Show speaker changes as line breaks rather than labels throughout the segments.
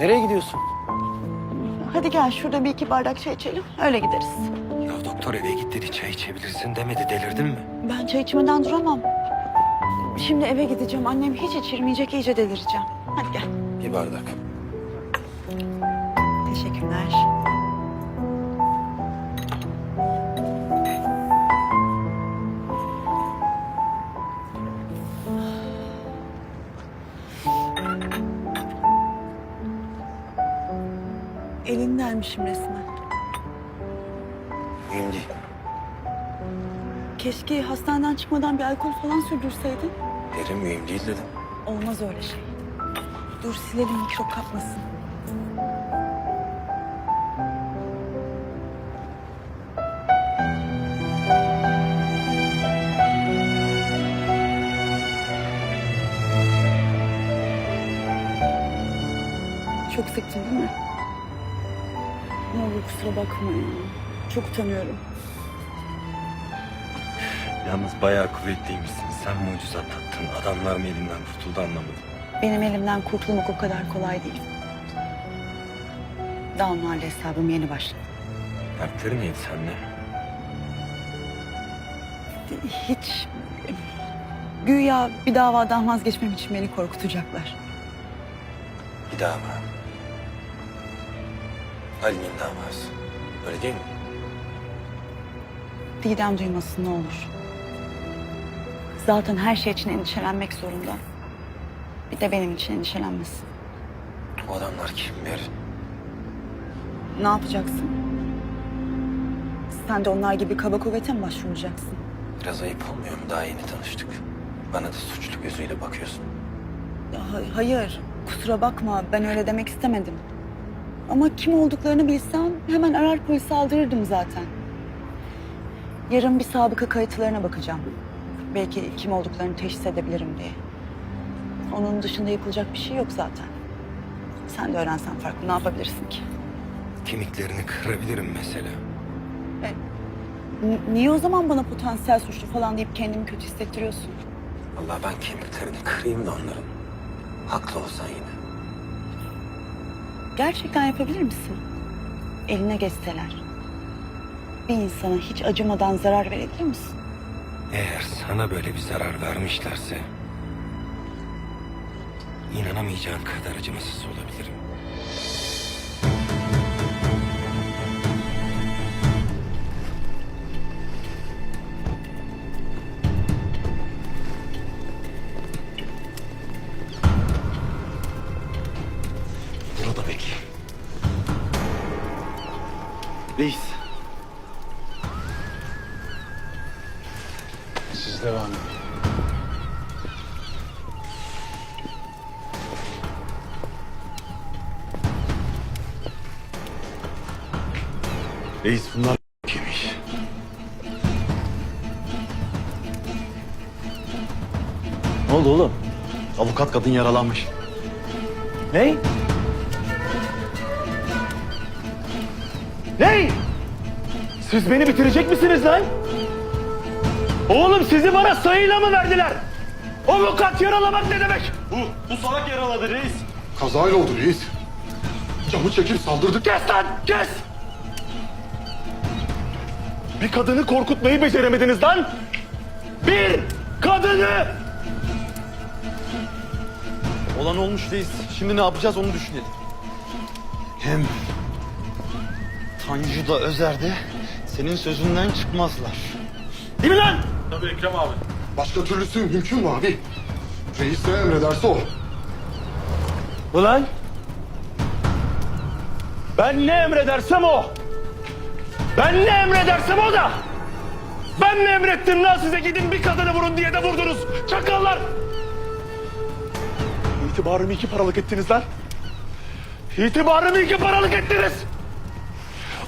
Nereye gidiyorsun?
Hadi gel şurada bir iki bardak çay içelim. Öyle gideriz.
Ya doktor eve git dedi çay içebilirsin demedi delirdin mi?
Ben çay içmeden duramam. Şimdi eve gideceğim. Annem hiç içirmeyecek. iyice delireceğim. Hadi gel.
Bir bardak.
Teşekkürler. Keşke hastaneden çıkmadan bir alkol falan sürdürseydin.
Derin mühim değil dedim.
Olmaz öyle şey. Dur silelim mikrop kapmasın. Çok sıktın değil mi? Ne olur kusura bakma ya. Çok utanıyorum.
Yalnız bayağı kuvvetliymişsin. Sen mucize atlattın. Adamlar mı elinden kurtuldu anlamadım.
Benim elimden kurtulmak o kadar kolay değil. Daha onlarla hesabım yeni başladı.
Dertleri neydi seninle?
Hiç... Güya bir davadan vazgeçmem için beni korkutacaklar.
Bir daha mı? Ali'nin davası. Öyle değil mi?
Didem duymasın ne olur. Zaten her şey için endişelenmek zorunda. Bir de benim için endişelenmesin.
O adamlar kim?
Ne yapacaksın? Sen de onlar gibi kaba kuvvete mi başvuracaksın?
Biraz ayıp olmuyor mu? Daha yeni tanıştık. Bana da suçlu gözüyle bakıyorsun.
Ha- hayır, kusura bakma. Ben öyle demek istemedim. Ama kim olduklarını bilsem hemen arar polisi aldırırdım zaten. Yarın bir sabıka kayıtlarına bakacağım. Belki kim olduklarını teşhis edebilirim diye. Onun dışında yapılacak bir şey yok zaten. Sen de öğrensen farklı ne yapabilirsin ki?
Kemiklerini kırabilirim mesela.
N- niye o zaman bana potansiyel suçlu falan deyip kendimi kötü hissettiriyorsun?
Allah ben kemiklerini kırayım da onların. Haklı olsan yine.
Gerçekten yapabilir misin? Eline geçseler. Bir insana hiç acımadan zarar verebilir misin?
Eğer sana böyle bir zarar vermişlerse... ...inanamayacağın kadar acımasız olabilirim.
Siz devam edin. Reis bunlar kimmiş? Ne oldu oğlum? Avukat kadın yaralanmış.
Ne? Ne? Siz beni bitirecek misiniz lan? Oğlum sizi bana sayıyla mı verdiler? Avukat yaralamak ne demek?
Bu, bu salak yaraladı reis.
Kazayla oldu reis. Camı çekip saldırdık.
Kes lan kes! Bir kadını korkutmayı beceremediniz lan! Bir kadını!
Olan olmuş reis. Şimdi ne yapacağız onu düşünelim. Hem Tanju da Özer de senin sözünden çıkmazlar.
Değil mi lan?
Başka türlüsü mümkün mü abi? Reis ne emrederse o.
Ulan! Ben ne emredersem o! Ben ne emredersem o da! Ben mi emrettim lan size gidin bir kadını vurun diye de vurdunuz çakallar! İtibarımı iki paralık ettiniz lan! İtibarımı iki paralık ettiniz!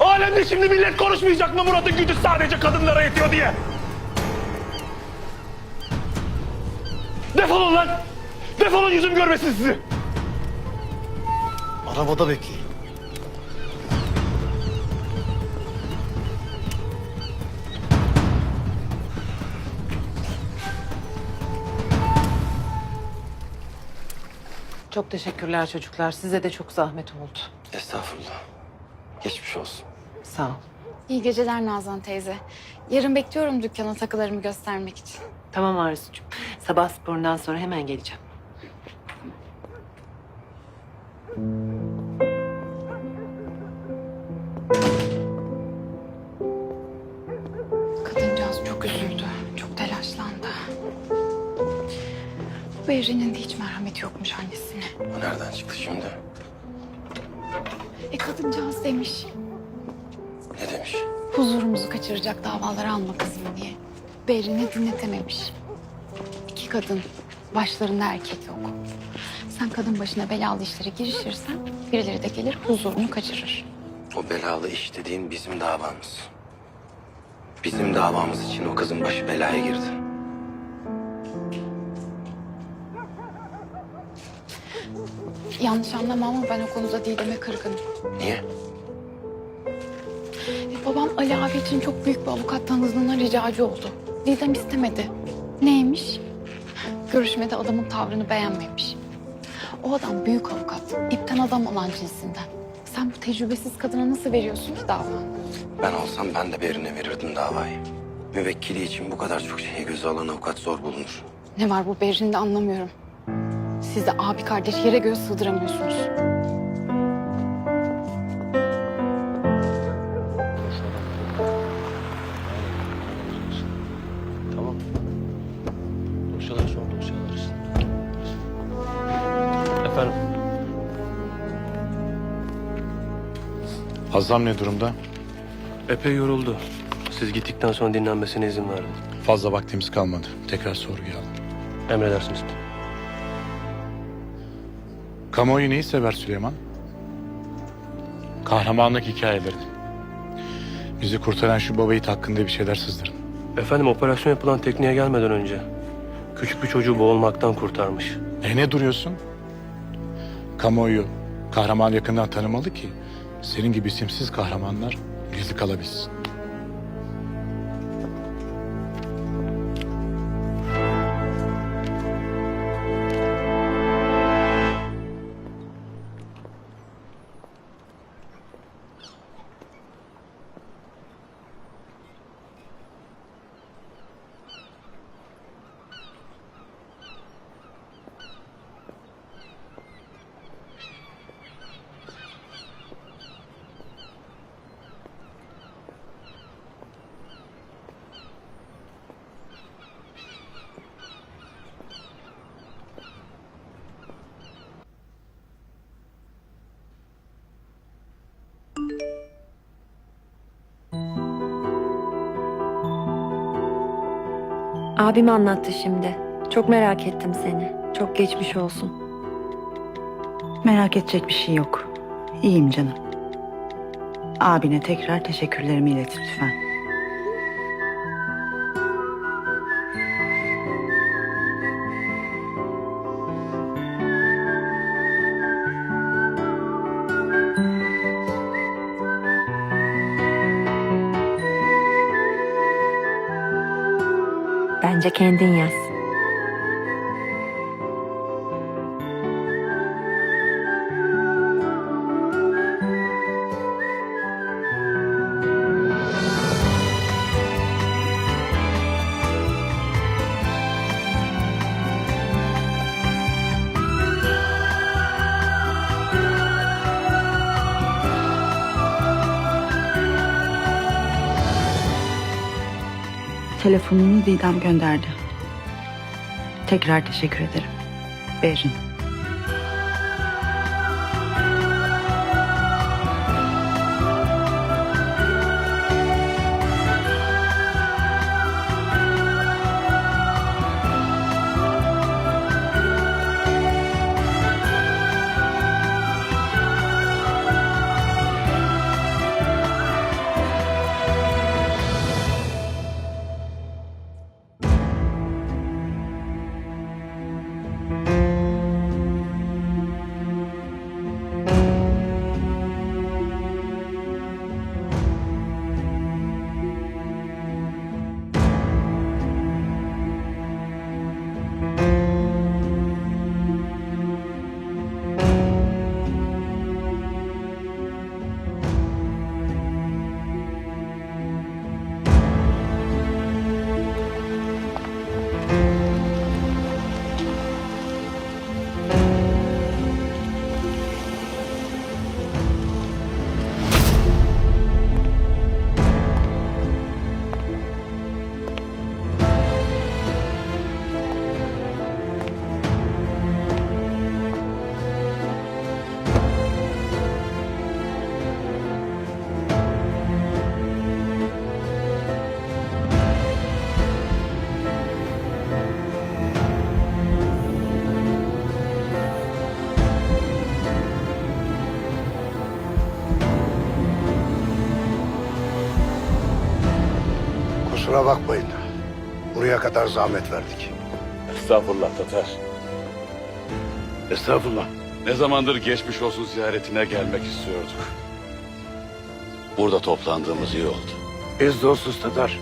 Alemde şimdi millet konuşmayacak mı Murat'ın gücü sadece kadınlara yetiyor diye? Defolun lan! Defolun yüzüm görmesin sizi!
Arabada bekleyin.
Çok teşekkürler çocuklar. Size de çok zahmet oldu.
Estağfurullah. Geçmiş olsun.
Sağ ol.
İyi geceler Nazan teyze. Yarın bekliyorum dükkana takılarımı göstermek için.
Tamam Arzucuğum. Sabah sporundan sonra hemen geleceğim.
Kadıncağız çok üzüldü. Çok telaşlandı. Bu Berrin'in de hiç merhameti yokmuş annesine.
O nereden çıktı şimdi?
E kadıncağız demiş.
Ne demiş?
Huzurumuzu kaçıracak davaları alma kızım diye. Berrin'i dinletememiş. İki kadın. Başlarında erkek yok. Sen kadın başına belalı işlere girişirsen birileri de gelir huzurunu kaçırır.
O belalı iş dediğin bizim davamız. Bizim davamız için o kızın başı belaya girdi.
Yanlış anlama ama ben o konuda Didem'e kırgınım.
Niye?
Babam Ali abi için çok büyük bir avukat tanıdığına ricacı oldu. Didem istemedi. Neymiş? Görüşmede adamın tavrını beğenmemiş. O adam büyük avukat, ipten adam olan cinsinden. Sen bu tecrübesiz kadına nasıl veriyorsun ki davanı?
Ben olsam ben de Berin'e verirdim davayı. Müvekkili için bu kadar çok şeyi göze alan avukat zor bulunur.
Ne var bu Berrin'de anlamıyorum. Siz de abi kardeş yere göğe sığdıramıyorsunuz.
Dosyaları sor dosyaları. Efendim?
Hazam ne durumda?
Epey yoruldu. Siz gittikten sonra dinlenmesine izin verdim.
Fazla vaktimiz kalmadı. Tekrar sorguya alın.
Emredersiniz.
Kamuoyu neyi sever Süleyman? Kahramanlık hikayelerini. Bizi kurtaran şu baba yiğit hakkında bir şeyler sızdırın.
Efendim operasyon yapılan tekneye gelmeden önce küçük bir çocuğu boğulmaktan kurtarmış.
E ne duruyorsun? Kamuoyu kahraman yakından tanımalı ki senin gibi isimsiz kahramanlar gizli kalabilsin.
Abim anlattı şimdi. Çok merak ettim seni. Çok geçmiş olsun.
Merak edecek bir şey yok. İyiyim canım. Abine tekrar teşekkürlerimi ilet lütfen.
Bence kendin yaz.
Telefonunu Didem gönderdi. Tekrar teşekkür ederim. Berin.
Kusura bakmayın. Buraya kadar zahmet verdik.
Estağfurullah Tatar.
Estağfurullah.
Ne zamandır geçmiş olsun ziyaretine gelmek istiyorduk. Burada toplandığımız iyi oldu.
Biz dostuz Tatar.